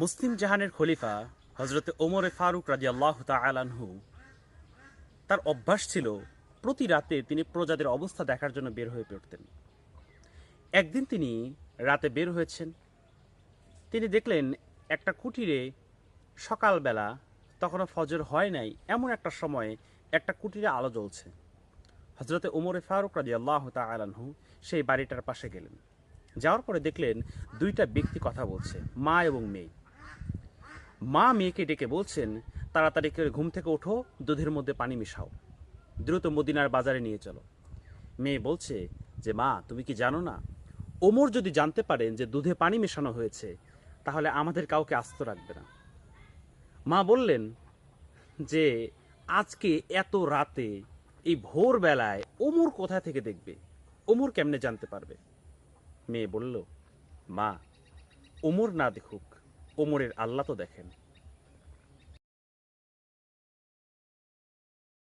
মুসলিম জাহানের খলিফা হজরতে ওমরে ফারুক রাজি আল্লাহ তালানহু তার অভ্যাস ছিল প্রতি রাতে তিনি প্রজাদের অবস্থা দেখার জন্য বের হয়ে পড়তেন। একদিন তিনি রাতে বের হয়েছেন। তিনি দেখলেন একটা কুটিরে সকালবেলা তখনও ফজর হয় নাই, এমন একটা সময়ে একটা কুটিরে আলো জ্বলছে। হজরতে ওমরে ফারুক রাজি আল্লাহ তালানহু সেই বাড়িটার পাশে গেলেন। যাওয়ার পরে দেখলেন দুইটা ব্যক্তি কথা বলছে, মা এবং মেয়ে। মা মেয়েকে ডেকে বলছেন, তাড়াতাড়ি করে ঘুম থেকে ওঠো, দুধের মধ্যে পানি মিশাও। দ্রুত মদিনার বাজারে নিয়ে চলো। মেয়ে বলছে যে, মা, তুমি কি জানো না? ওমর যদি জানতে পারেন যে দুধে পানি মেশানো হয়েছে, তাহলে আমাদের কাউকে আস্ত রাখবে না। মা বললেন যে, আজকে এত রাতে, এই ভোরবেলায় ওমর কোথা থেকে দেখবে? ওমর কেমনে জানতে পারবে? মেয়ে বলল, মা, ওমর না দেখুক ওমরের আল্লাহ তো দেখেন।